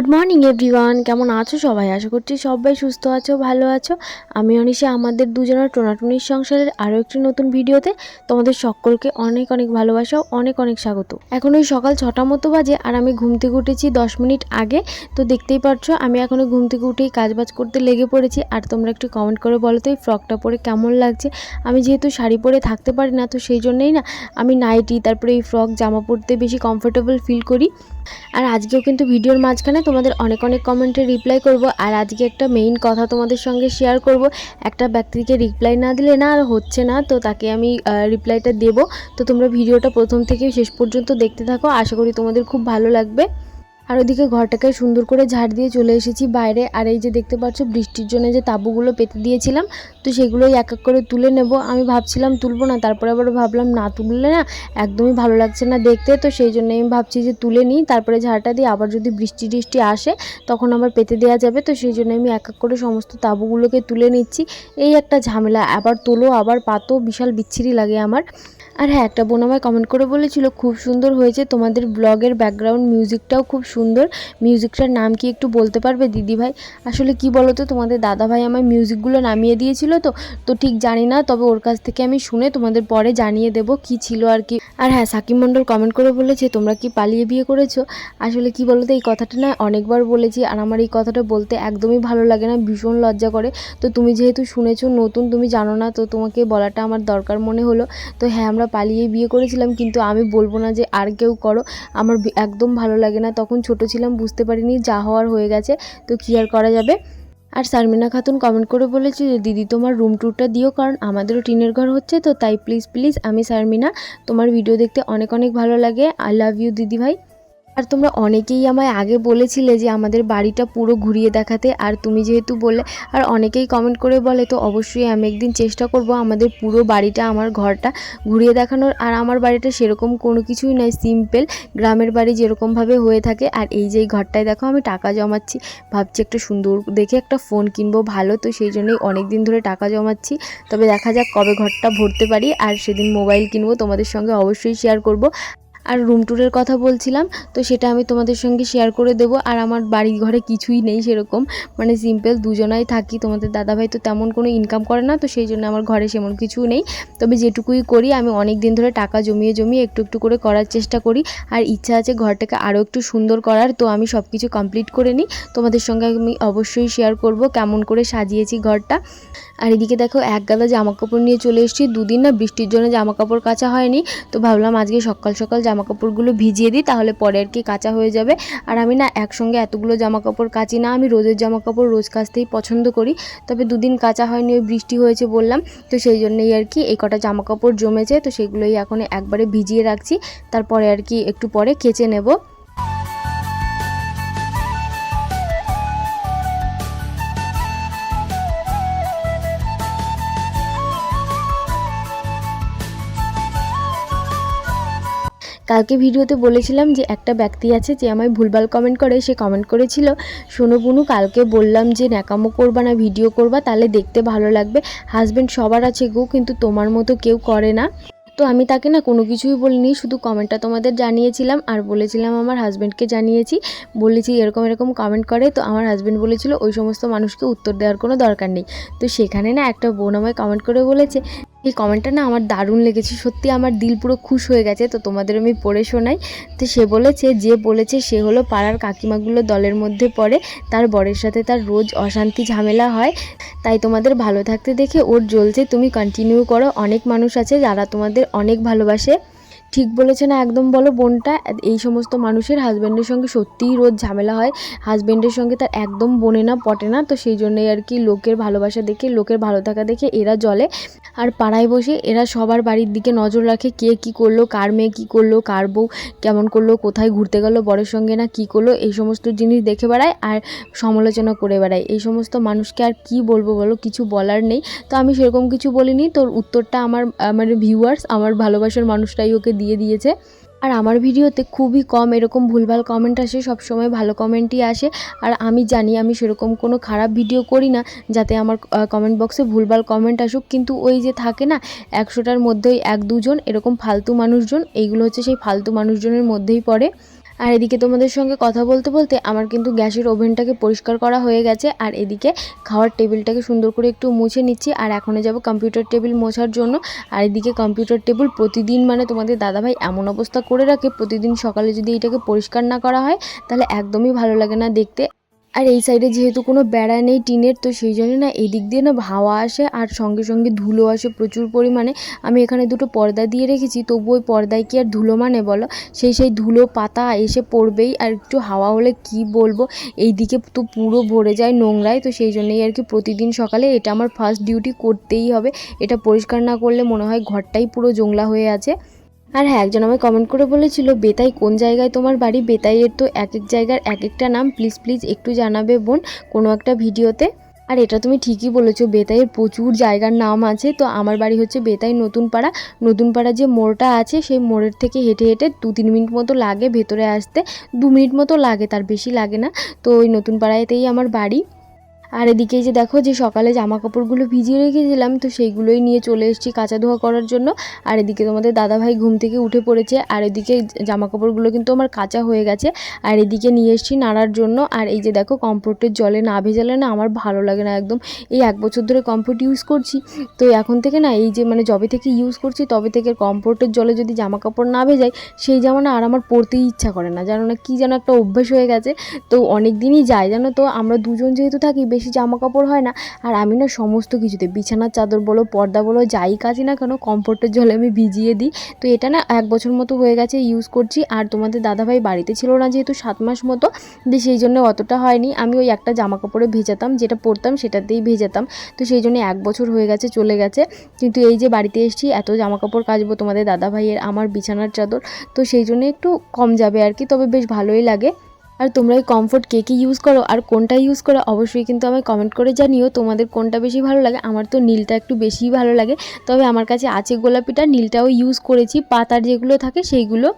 Good morning everyone কেমন আছো সবাই? আশা করছি সবাই সুস্থ আছো, ভালো আছো। আমি অনিশা, আমাদের দুজনের টোনাটুনির সংসারের আরও একটি নতুন ভিডিওতে তোমাদের সকলকে অনেক অনেক ভালোবাসা অনেক অনেক স্বাগত। এখন ওই সকাল ছটা মতো বাজে আর আমি ঘুম থেকে উঠেছি দশ মিনিট আগে। তো দেখতেই পারছ আমি এখনও ঘুম থেকে উঠেই কাজবাজ করতে লেগে পড়েছি। আর তোমরা একটু কমেন্ট করে বলো তো এই ফ্রকটা পরে কেমন লাগছে? আমি যেহেতু শাড়ি পরে থাকতে পারি না, তো সেই জন্যই না আমি নাইটি তারপরে এই ফ্রক জামা পরতে বেশি কমফোর্টেবল ফিল করি। আর আজকেও কিন্তু ভিডিওর মাঝখানে তোমাদের অনেক অনেক কমেন্টে রিপ্লাই করব। আর আজকে একটা মেইন কথা তোমাদের সঙ্গে শেয়ার করব। একটা ব্যক্তিকে রিপ্লাই না দিলে না আর হচ্ছে না, তো তাকে আমি রিপ্লাইটা দেব। তো তোমরা ভিডিওটা প্রথম থেকে শেষ পর্যন্ত দেখতে থাকো। আশা করি তোমাদের খুব ভালো লাগবে। আর ওদিকে ঘরটাকে সুন্দর করে ঝাড় দিয়ে চলে এসেছি বাইরে। আর এই যে দেখতে পাচ্ছ, বৃষ্টির জন্য যে তাঁবুগুলো পেতে দিয়েছিলাম, তো সেগুলোই এক এক করে তুলে নেব। আমি ভাবছিলাম তুলবো না, তারপরে আবার ভাবলাম না তুললে না একদমই ভালো লাগছে না দেখতে, তো সেই জন্য আমি ভাবছি যে তুলে নিই। তারপরে ঝাড়টা দিয়ে আবার যদি বৃষ্টি টিষ্টি আসে, তখন আবার পেতে দেওয়া যাবে। তো সেই জন্য আমি এক এক করে সমস্ত তাঁবুগুলোকে তুলে নিচ্ছি। এই একটা ঝামেলা, আবার তোলো, আবার পাতো, বিশাল বিচ্ছিরি লাগে আমার। আর হ্যাঁ একটা বোন আমায় কমেন্ট করে বলেছিল, খুব সুন্দর হয়েছে তোমাদের ব্লগের ব্যাকগ্রাউন্ড মিউজিকটাও খুব সুন্দর। মিউজিকটার নাম কি একটু বলতে পারবে দিদি ভাই আসলে কি বলো তো তোমাদের দাদা ভাই আমার মিউজিকগুলো নামিয়ে দিয়েছিল তো তো ঠিক জানি না, তবে ওর কাছ থেকে আমি শুনে তোমাদের পরে জানিয়ে দেব কি ছিল আর কি। আর হ্যাঁ সাকিব মণ্ডল কমেন্ট করে বলেছে, তোমরা কি পালিয়ে বিয়ে করেছ? আসলে কি বলো তো এই কথাটা না অনেকবার বলেছি, আর আমার এই কথাটা বলতে একদমই ভালো লাগে না, ভীষণ লজ্জা করে। তো তুমি যেহেতু শুনেছো, নতুন, তুমি জানো না, তো তোমাকে বলাটা আমার দরকার মনে হলো। তো হ্যাঁ আমরা পালিয়ে বিয়ে করেছিলাম, কিন্তু আমি বলব না যে আর কেউ করো। আমার একদম ভালো লাগে না। তখন ছোট ছিলাম, বুঝতে পারিনি যা হওয়ার হয়ে গেছে, তো কী আর করা যাবে? আর শারমিনা খাতুন কমেন্ট করে বলেছে যে, দিদি, তোমার রুম ট্যুরটা দিও, কারণ আমাদেরও টিনের ঘর হচ্ছে, তো তাই প্লিজ প্লিজ আমি শারমিনা তোমার ভিডিও দেখতে অনেক অনেক ভালো লাগে। আই লাভ ইউ দিদি ভাই। আর তোমরা অনেকেই আমায় আগে বলেছিলে যে আমাদের বাড়িটা পুরো ঘুরিয়ে দেখাতে, আর তুমি যেহেতু বললে, আর অনেকেই কমেন্ট করে বলে, তো অবশ্যই আমি একদিন চেষ্টা করব আমাদের পুরো বাড়িটা, আমার ঘরটা ঘুরিয়ে দেখানোর। আর আমার বাড়িটা সেরকম কোনো কিছুই নয় সিম্পল গ্রামের বাড়ি যেরকমভাবে হয়ে থাকে, আর এই যে ঘরটায় দেখো আমি টাকা জমাচ্ছি। ভাবছি একটা সুন্দর দেখে একটা ফোন কিনবো, ভালো। তো সেই জন্যই অনেক দিন ধরে টাকা জমাচ্ছি। তবে দেখা যাক কবে ঘরটা ভরতে পারি, আর সেদিন মোবাইল কিনবো, তোমাদের সঙ্গে অবশ্যই শেয়ার করব। আর রুম ট্যুরের কথা বলছিলাম, তো সেটা আমি তোমাদের সঙ্গে শেয়ার করে দেবো। আর আমার বাড়ি ঘরে কিছুই নেই সেরকম। মানে সিম্পল দুজনাই থাকি, তোমাদের দাদাভাই তো তেমন কোনো ইনকাম করে না, তো সেই জন্য আমার ঘরে সেমন কিছু নেই। তবে যেটুকুই করি, আমি অনেক দিন ধরে টাকা জমিয়ে জমিয়ে একটু একটু করে করার চেষ্টা করি। আর ইচ্ছা আছে ঘরটাকে আরও একটু সুন্দর করার, তো আমি সব কিছু কমপ্লিট করে নিই। তোমাদের সঙ্গে আমি অবশ্যই শেয়ার করব কেমন করে সাজিয়েছি ঘরটা। আর এদিকে দেখো, এক গাদা জামা কাপড় নিয়ে চলে এসেছি। দুদিন না বৃষ্টির জন্য জামা কাপড় কাচা হয়নি, তো ভাবলাম আজকে সকাল সকাল জামা কাপড়গুলো ভিজিয়ে দিই, তাহলে পরে আর কি কাঁচা হয়ে যাবে। আর আমি না একসঙ্গে এতগুলো জামা কাপড় কাচি না, আমি রোজের জামা কাপড় রোজ কাচতেই পছন্দ করি। তবে দুদিন কাঁচা হয়নি, ওই বৃষ্টি হয়েছে বললাম, তো সেই জন্যই আর কি এই কটা জামা কাপড় জমেছে, তো সেগুলোই এখন একবারে ভিজিয়ে রাখছি। তারপরে আর কি একটু পরে কেচে নেব। কালকে ভিডিওতে বলেছিলাম যে একটা ব্যক্তি আছে যে আমায় ভুলভাল কমেন্ট করে, সে কমেন্ট করেছিল, শোনো বুনু, কালকে বললাম যে ন্যাকামো করবা না, ভিডিও করবা, তাহলে দেখতে ভালো লাগবে। হাজব্যান্ড সবার আছে গো, কিন্তু তোমার মতো কেউ করে না। তো আমি তাকে না কোনো কিছুই বলিনি, শুধু কমেন্টটা তোমাদের জানিয়েছিলাম, আর বলেছিলাম আমার হাজব্যান্ডকে জানিয়েছি, বলেছি এরকম এরকম কমেন্ট করে, তো আমার হাজব্যান্ড বলেছিল, ওই সমস্ত মানুষকে উত্তর দেওয়ার কোনো দরকার নেই। তো সেখানে না একটা বোন আমায় কমেন্ট করে বলেছে এই কমেন্টটা না আমার দারুণ লেগেছে। সত্যি আমার দিল পুরো খুশ হয়ে গেছে, তো তোমাদের আমি পড়ে শোনাই। তো সে বলেছে, যে বলেছে সে হলো পাড়ার কাকিমাগুলো দলের মধ্যে পড়ে, তার বরের সাথে তার রোজ অশান্তি ঝামেলা হয়। তাই তোমাদের ভালো থাকতে দেখে ওর জ্বলছে, তুমি কন্টিনিউ করো। অনেক মানুষ আছে যারা তোমাদের অনেক ভালোবাসে। ঠিক বলেছে না, একদম বলো বোনটা, এই সমস্ত মানুষের হাজব্যান্ডের সঙ্গে সত্যিই রোজ ঝামেলা হয়। হাজব্যান্ডের সঙ্গে তার একদম বনে না, পটে না, তো সেই জন্যই আর কি লোকের ভালোবাসা দেখে, লোকের ভালো থাকা দেখে এরা জলে আর পাড়ায় বসে এরা সবার বাড়ির দিকে নজর রাখে, কে কি করল, কার মেয়ে কী করল, কার বউ কেমন করল, কোথায় ঘুরতে গেল, বরের সঙ্গে না কি করল, এই সমস্ত জিনিস দেখে বেড়ায় আর সমালোচনা করে বেড়ায়। এই সমস্ত মানুষকে আর কি বলব বলো, কিছু বলার নেই। তো আমি সেরকম কিছু বলিনি, তোর উত্তরটা আমার মানে ভিউয়ার্স আমার ভালোবাসার মানুষটাই ওকে দিয়ে দিয়েছে। আর আমার ভিডিওতে খুবই কম এরকম ভুলভাল কমেন্ট আসে, সবসময় ভালো কমেন্টই আসে। আর আমি জানি আমি সেরকম কোনো খারাপ ভিডিও করি না, যাতে আমার কমেন্ট বক্সে ভুলভাল কমেন্ট আসুক। কিন্তু ওই যে থাকে না, একশোটার মধ্যেই এক দুজন এরকম ফালতু মানুষজন, এইগুলো হচ্ছে সেই ফালতু মানুষজনের মধ্যেই পড়ে। আর এদিকে তোমাদের সঙ্গে কথা বলতে বলতে আমার কিন্তু গ্যাসের ওভেনটাকে পরিষ্কার করা হয়ে গেছে, আর এদিকে খাওয়ার টেবিলটাকে সুন্দর করে একটু মুছে নিচ্ছি, আর এখনও যাব কম্পিউটার টেবিল মোছার জন্য। আর এদিকে কম্পিউটার টেবিল প্রতিদিন মানে তোমাদের দাদাভাই এমন অবস্থা করে রাখে, প্রতিদিন সকালে যদি এটাকে পরিষ্কার না করা হয়, তাহলে একদমই ভালো লাগে না দেখতে। আর এই সাইডে যেহেতু কোনো বেড়া নেই টিনের তো সেই জন্য না এই দিক দিয়ে না হাওয়া আসে আর সঙ্গে সঙ্গে ধুলো আসে প্রচুর পরিমাণে। আমি এখানে দুটো পর্দা দিয়ে রেখেছি, তবু ওই পর্দায় কি আর ধুলো মানে বলো? সেই সেই ধুলো পাতা এসে পড়বেই আর একটু হাওয়া হলে কি বলব? এই দিকে তো পুরো ভরে যায় নোংরায়, তো সেই জন্যই আর কি প্রতিদিন সকালে এটা আমার ফার্স্ট ডিউটি করতেই হবে। এটা পরিষ্কার না করলে মনে হয় ঘরটাই পুরো জংলা হয়ে আছে। আর হ্যাঁ একজন আমায় কমেন্ট করে বলেছিল, বেতাই কোন জায়গায় তোমার বাড়ি? বেতাইয়ের তো এক এক জায়গার এক একটা নাম। প্লিজ প্লিজ একটু জানাবে বোন কোনো একটা ভিডিওতে। আর এটা তুমি ঠিকই বলেছ, বেতাইয়ের প্রচুর জায়গার নাম আছে। তো আমার বাড়ি হচ্ছে বেতাই নতুন পাড়া নতুন পাড়া যে মোড়টা আছে, সেই মোড়ের থেকে হেঁটে হেঁটে দু তিন মিনিট মতো লাগে ভেতরে আসতে। দু মিনিট মতো লাগে, তার বেশি লাগে না। তো ওই নতুন পাড়াতেই আমার বাড়ি। আর এদিকে যে দেখো যে সকালে জামা কাপড়গুলো ভিজিয়ে রেখেছিলাম, তো সেইগুলোই নিয়ে চলে এসেছি কাঁচা ধোয়া করার জন্য। আর এদিকে তোমাদের দাদাভাই ঘুম থেকে উঠে পড়েছে, আর এদিকে জামা কাপড়গুলো কিন্তু আমার কাঁচা হয়ে গেছে। আর এদিকে নিয়ে এসেছি নাড়ার জন্য। আর এই যে দেখো কমফোর্টের জলে না ভেজালে না আমার ভালো লাগে না একদম। এই এক বছর ধরে কমফোর্ট ইউজ করছি। তো এখন থেকে না এই যে মানে যবে থেকে ইউজ করছি, তবে থেকে কমফোর্টের জলে যদি জামা কাপড় না ভেজাই, সেই জামা না আর আমার পরতেই ইচ্ছা করে না। জানো না কী যেন একটা অভ্যেস হয়ে গেছে। তো অনেক দিনই যায়, জানো তো আমরা দুজন যেহেতু থাকি, বেশি জামা কাপড় হয় না। আর আমি না সমস্ত কিছুতে, বিছানার চাদর বলো, পর্দা বলো, যাই কাজই না কেন কমফোর্টের জলে আমি ভিজিয়ে দিই। তো এটা না এক বছর মতো হয়ে গেছে ইউজ করছি। আর তোমাদের দাদাভাই বাড়িতে ছিল না যেহেতু সাত মাস মতো দিয়ে সেই জন্য অতটা হয়নি। আমি ওই একটা জামা কাপড়ে ভেজাতাম, যেটা পরতাম সেটাতেই ভেজাতাম। তো সেই জন্য এক বছর হয়ে গেছে, চলে গেছে। কিন্তু এই যে বাড়িতে এসেছি, এত জামা কাপড় কাচবো তোমাদের দাদাভাইয়ের, আমার বিছানার চাদর। তো সেই জন্য একটু কম যাবে আর কি, তবে বেশ ভালোই লাগে। আর তোমরা এই কমফোর্ট কে কী ইউজ করো আর কোনটা ইউজ করো অবশ্যই কিন্তু আমায় কমেন্ট করে জানিও তোমাদের কোনটা বেশি ভালো লাগে। আমার তো নীলটা একটু বেশিই ভালো লাগে। তবে আমার কাছে আছে গোলাপিটা, নীলটাও ইউজ করেছি। পাতার যেগুলো থাকে সেইগুলো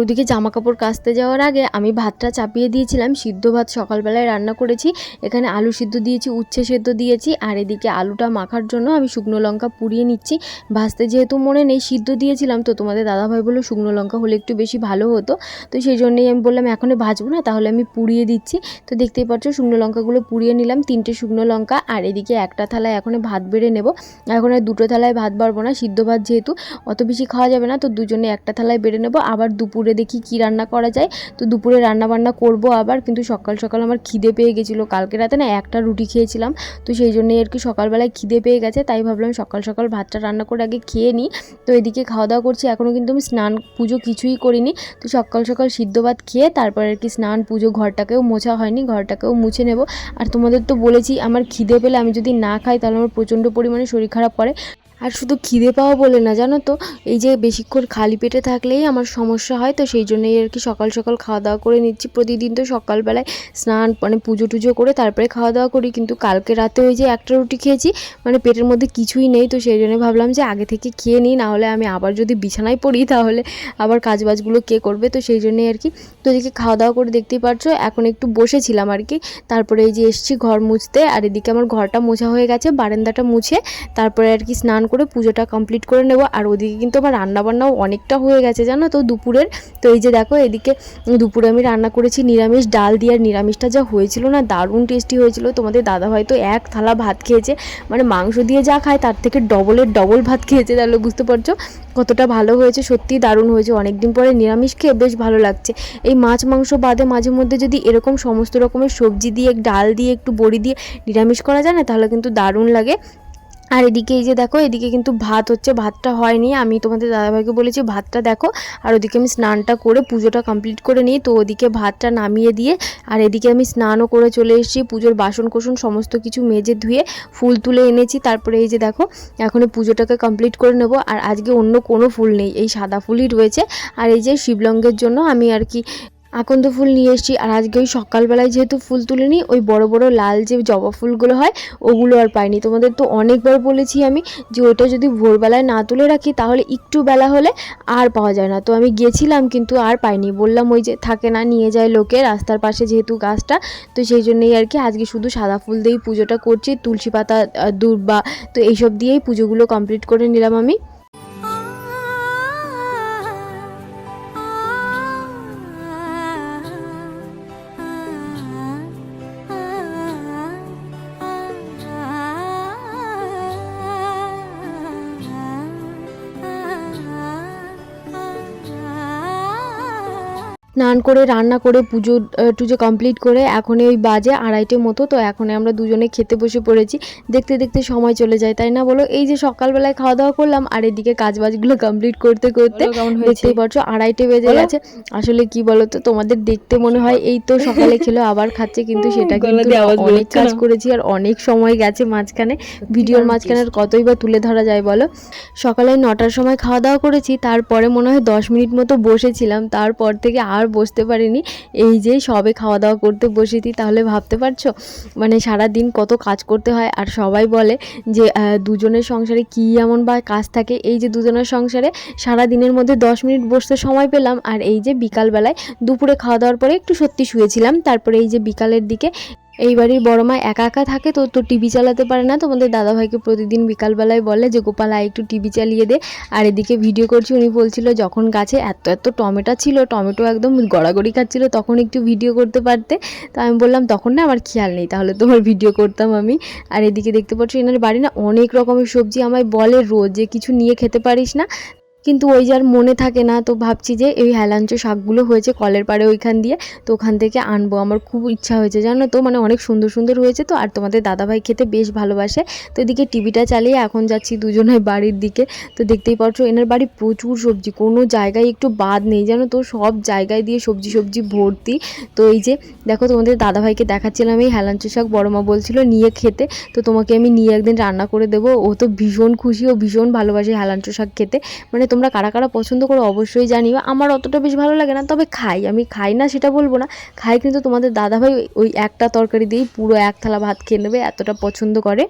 ওদিকে জামা কাপড় কাচতে যাওয়ার আগে আমি ভাতটা চাপিয়ে দিয়েছিলাম, সিদ্ধ ভাত সকালবেলায় রান্না করেছি, এখানে আলু সিদ্ধ দিয়েছি, উচ্ছে সেদ্ধ দিয়েছি, আর এদিকে আলুটা মাখার জন্য আমি শুকনো লঙ্কা পুড়িয়ে নিচ্ছি। ভাজতে যেহেতু মনে নেই, সিদ্ধ দিয়েছিলাম তো তোমাদের দাদাভাই বলল শুকনো লঙ্কা হলে একটু বেশি ভালো হতো। তো সেই জন্যই আমি বললাম, এখনই ভাজবো না, তাহলে আমি পুড়িয়ে দিচ্ছি। তো দেখতেই পাচ্ছ শুকনো লঙ্কাগুলো পুড়িয়ে নিলাম, তিনটে শুকনো লঙ্কা, আর এদিকে একটা থালায় এখন ভাত বেড়ে নেব। এখন আর দুটো থালায় ভাত বাড়বো না, সিদ্ধ ভাত যেহেতু অত বেশি খাওয়া যাবে না, তো দুজনে একটা থালায় বেড়ে নেব। আবার দুপুরে দেখি কি রান্না করা যায়। তো দুপুরে রান্না বান্না করব আবার, কিন্তু সকাল সকাল আমার খিদে পেয়ে গেছিল। কালকে রাতে না একটা রুটি খেয়েছিলাম, তো সেই জন্যই আর কি সকালবেলায় খিদে পেয়ে গেছে, তাই ভাবলাম সকাল সকাল ভাতটা রান্না করে আগে খেয়ে নিই। তো এদিকে খাওয়া দাওয়া করছি এখনও কিন্তু আমি স্নান পুজো কিছুই করিনি। তো সকাল সকাল সিদ্ধ ভাত খেয়ে তারপর আর কি স্নান পুজো ঘরটাকেও মোছা হয়নি, ঘরটাকেও মুছে নেব। আর তোমাদের তো বলেছি, আমার খিদে পেলে আমি যদি না খাই তাহলে আমার প্রচণ্ড পরিমাণে শরীর খারাপ করে। আর শুধু খিদে পাওয়া বলে না, জানো তো? এই যে বেশিক্ষণ খালি পেটে থাকলেই আমার সমস্যা হয়, তো সেই জন্যই আর কি সকাল সকাল খাওয়া দাওয়া করে নিচ্ছি। প্রতিদিন তো সকালবেলায় স্নান মানে পুজো টুজো করে তারপরে খাওয়া দাওয়া করি, কিন্তু কালকে রাতে ওই যে একটা রুটি খেয়েছি মানে পেটের মধ্যে কিছুই নেই, তো সেই জন্য ভাবলাম যে আগে থেকে খেয়ে নিই, নাহলে আমি আবার যদি বিছানায় পড়ি, তাহলে আবার কাজবাজগুলো কে করবে? তো সেই জন্যই আর কি তো এদিকে খাওয়া দাওয়া করে দেখতেই পারছ, এখন একটু বসেছিলাম আর কি। তারপরে এই যে এসছি ঘর মুছতে, আর এদিকে আমার ঘরটা মোছা হয়ে গেছে, বারান্দাটা মুছে, তারপরে আর কি স্নান করে পুজোটা কমপ্লিট করে নেব। আর ওদিকে কিন্তু আমার রান্নাবান্নাও অনেকটা হয়ে গেছে, জানো তো, দুপুরের। তো এই যে দেখো, এদিকে দুপুরে আমি রান্না করেছি নিরামিষ ডাল দিয়ে। আর নিরামিষটা যা হয়েছিল না, দারুণ টেস্টি হয়েছিল। তোমাদের দাদা হয়তো এক থালা ভাত খেয়েছে মানে মাংস দিয়ে যা খায়, তার থেকে ডবলের ডবল ভাত খেয়েছে, তাহলে বুঝতে পারছ? কতটা ভালো হয়েছে সত্যি দারুণ হয়েছে। অনেক দিন পরে নিরামিষ খেয়ে বেশ ভালো লাগছে। এই মাছ মাংস বাদে মাঝে মধ্যে যদি এরকম সমস্ত রকমের সবজি দিয়ে, ডাল দিয়ে, একটু বড়ি দিয়ে নিরামিষ করা যায় না, তাহলে কিন্তু দারুণ লাগে। আর এদিকে এই যে দেখো, এদিকে কিন্তু ভাত হচ্ছে, ভাতটা হয়নি। আমি তোমাদের দাদাভাইকে বলেছি, ভাতটা দেখো। আর ওদিকে আমি স্নানটা করে পুজোটা কমপ্লিট করে নিই। তো ওদিকে ভাতটা নামিয়ে দিয়ে, আর এদিকে আমি স্নানও করে চলে এসেছি। পুজোর বাসন কোসন সমস্ত কিছু মেজে ধুয়ে ফুল তুলে এনেছি। তারপরে এই যে দেখো এখন পুজোটাকে কমপ্লিট করে নেব। আর আজকে অন্য কোনো ফুল নেই। এই সাদা ফুলই রয়েছে। আর এই যে শিবলঙ্গের জন্য আমি আর কি আকন্দ ফুল নিয়ে এসেছি। আর আজকে ওই সকালবেলায় যেহেতু ফুল তুলে নিই ওই বড় বড় লাল যে জবা ফুলগুলো হয়, ওগুলো আর পাইনি। তোমাদের তো অনেকবার বলেছি আমি যে ওটা যদি ভোরবেলায় না তুলে রাখি, তাহলে একটু বেলা হলে আর পাওয়া যায় না। তো আমি গেছিলাম কিন্তু আর পাইনি। বললাম ওই যে থাকে না, নিয়ে যায় লোকে রাস্তার পাশে যেহেতু গাছটা, তো সেই জন্যই আর কি আজকে শুধু সাদা ফুল দিয়েই পুজোটা করছি, তুলসী পাতা দূর্বা, তো এইসব দিয়েই পুজোগুলো কমপ্লিট করে নিলাম আমি। স্নান করে রান্না করে পুজো টুজো কমপ্লিট করে এখন ওই বাজে আড়াইটে মতো। তো এখন আমরা দুজনে খেতে বসে পড়েছি। দেখতে দেখতে সময় চলে যায় তাই না বলো? এই যে সকালবেলায় খাওয়া দাওয়া করলাম আর এদিকে কাজ বাজগুলো কমপ্লিট করতে করতে দেখতেই পাচ্ছ আড়াইটে বেজে গেছে। আসলে কি বলো তো তোমাদের দেখতে মনে হয় এই তো সকালে খেলো আবার খাচ্ছে কিন্তু সেটা কিন্তু অনেক কাজ করেছি আর অনেক সময় গেছে মাঝখানে। ভিডিওর মাঝখানে আর কতই বা তুলে ধরা যায় বলো? সকালে নটার সময় খাওয়া দাওয়া করেছি তারপরে মনে হয় দশ মিনিট মতো বসেছিলাম তারপর থেকে আর বসতে পারিনি। এই যে সবে খাওয়া দাওয়া করতে বসেছি, তাহলে ভাবতে পারছ? মানে সারা দিন কত কাজ করতে হয়? আর সবাই বলে যে দুজনের সংসারে কী এমন বা কাজ থাকে? এই যে দুজনের সংসারে সারা দিনের মধ্যে দশ মিনিট বসতে সময় পেলাম। আর এই যে বিকালবেলায় দুপুরে খাওয়া দাওয়ার পরে একটু সত্যি শুয়েছিলাম। তারপরে এই যে বিকালের দিকে এই বাড়ির বড় মা একা একা থাকে, তো তো টিভি চালাতে পারে না। তোমাদের দাদাভাইকে প্রতিদিন বিকালবেলায় বলে যে, গোপাল, আয় একটু টিভি চালিয়ে দে। আর এদিকে ভিডিও করছি, উনি বলছিল, যখন গাছে এত এত টমেটো ছিল, টমেটো একদম গড়াগড়ি খাচ্ছিল, তখন একটু ভিডিও করতে পারতে? তো আমি বললাম, তখন না, আমার খেয়াল নেই, তাহলে তোমার ভিডিও করতাম আমি। আর এদিকে দেখতে পাচ্ছ, এনার বাড়ি না অনেক রকমের সবজি, আমায় বলে রোজ যে, কিছু নিয়ে খেতে পারিস না। কিন্তু ওই যার মনে থাকে না, তো ভাবছি যে এই হেলাঞ্চো শাকগুলো হয়েছে কলের পাড়ে ওইখান দিয়ে, তো ওখান থেকে আনব। আমার খুব ইচ্ছা হয়েছে, জানো তো মানে অনেক সুন্দর সুন্দর হয়েছে তো, আর তোমাদের দাদাভাই খেতে বেশ ভালোবাসে। তো এদিকে টিভিটা চালিয়ে এখন যাচ্ছি দুজনে বাড়ির দিকে। তো দেখতেই পাচ্ছ, এনার বাড়ি প্রচুর সবজি, কোনো জায়গায় একটু বাদ নেই, জানো তো, সব জায়গায় দিয়ে সবজি সবজি ভর্তি। তো এই যে, দেখো তোমাদের দাদাভাইকে দেখাচ্ছিলাম, এই হেলাঞ্চ শাক বড় মা বলছিল নিয়ে খেতে। তো তোমাকে আমি নিয়ে একদিন রান্না করে দেবো। ও তো ভীষণ খুশি, ও ভীষণ ভালোবাসে হেলাঞ্চো শাক খেতে। মানে তোমরা কারা কারা পছন্দ করো অবশ্যই জানিও। আমার অতটা বেশ ভালো লাগে না, তবে খাই। আমি খাই না, সেটা বলব না। খাই কিন্তু তোমাদের দাদাভাই ওই- একটা তরকারি দিয়েই পুরো এক থালা ভাত খেয়ে নেবে, এতটা পছন্দ করে।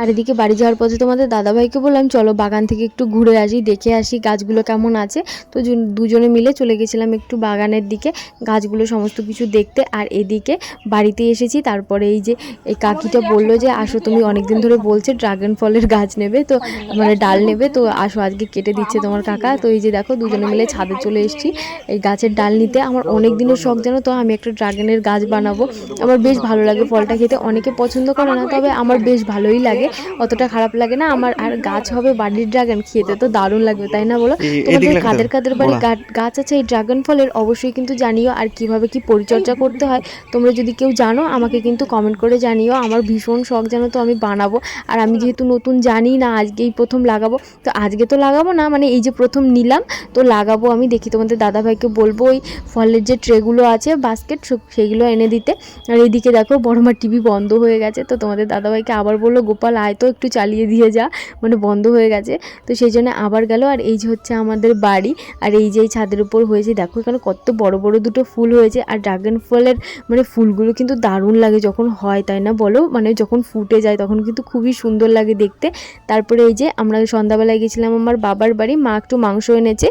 আর এদিকে বাড়ি যাওয়ার পথে তোমাদের দাদাভাইকে বললাম, চলো বাগান থেকে একটু ঘুরে আসি, দেখে আসি গাছগুলো কেমন আছে। তো দুজনে মিলে চলে গেছিলাম একটু বাগানের দিকে, গাছগুলো সমস্ত কিছু দেখতে। আর এদিকে বাড়িতে এসেছি, তারপরে এই যে এই কাকিটা বলল যে, আসো, তুমি অনেকদিন ধরে বলছে ড্রাগন ফলের গাছ নেবে, তো মানে ডাল নেবে, তো আসো, আজকে কেটে দিচ্ছে তোমার কাকা। তো এই যে দেখো, দুজনে মিলে ছাদে চলে এসেছি এই গাছের ডাল নিতে। আমার অনেক দিনের শখ জানো তো, আমি একটা ড্রাগনের গাছ বানাবো। আমার বেশ ভালো লাগে ফলটা খেতে, অনেকে পছন্দ করে না, তবে আমার বেশ ভালোই লাগে। অতটা খারাপ লাগে না। আমার আর গাছ হবে বাড়ির ড্রাগন খেতে তো দারুণ লাগবে তাই না বলো? তোমাদের কাদের কাদের বাড়ি গাছ আছে এই ড্রাগন ফলের অবশ্যই কিন্তু জানিও আর কীভাবে কি পরিচর্যা করতে হয়। তোমরা যদি কেউ জানো আমাকে কিন্তু কমেন্ট করে জানিও। আমার ভীষণ শখ জানো তো আমি বানাবো। আর আমি যেহেতু নতুন জানি না আজকেই প্রথম লাগাবো। তো আজকে তো লাগাবো না মানে এই যে প্রথম নিলাম তো লাগাবো আমি। দেখি তোমাদের দাদাভাইকে বলব ওই ফলের যে ট্রেগুলো আছে বাস্কেট সেগুলো এনে দিতে। আর এদিকে দেখো বড়মার টিভি বন্ধ হয়ে গেছে। তো তোমাদের দাদাভাইকে আবার বলল গোপাল আয় তো একটু চালিয়ে দিয়ে যা মানে বন্ধ হয়ে গেছে। তো সেই জন্য আবার গেল, আর এই যে হচ্ছে আমাদের বাড়ি, আর এই যে ছাদের উপর হয়েছে, দেখো এখানে কত বড় বড় দুটো ফুল হয়েছে, আর ড্রাগন ফলের মানে ফুলগুলো কিন্তু দারুণ লাগে যখন হয়, তাই না বলো? মানে যখন ফুটে যায় তখন কিন্তু খুবই সুন্দর লাগে দেখতে। তারপরে এই যে আমরা সন্ধ্যাবেলায় গেছিলাম আমার বাবার বাড়ি, মা একটু মাংস এনেছে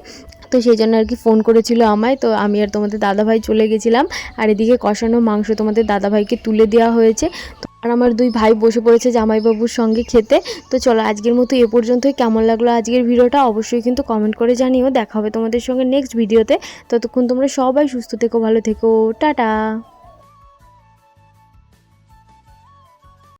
তো সেই জন্য আর কি ফোন করেছিল আমায়। তো আমি আর তোমাদের দাদাভাই চলে গেছিলাম। আর এদিকে কষানো মাংস তোমাদের দাদাভাইকে তুলে দেওয়া হয়েছে। আর আমার দুই ভাই বসে পড়েছে জামাইবাবুর সঙ্গে খেতে। তো চলো আজকের মতো এ পর্যন্তই। কেমন লাগল আজকের ভিডিওটা অবশ্যই কিন্তু কমেন্ট করে জানিও। দেখা হবে তোমাদের সঙ্গে নেক্সট ভিডিওতে ততক্ষণ তোমরা সবাই সুস্থ থেকো, ভালো থেকো। টাটা!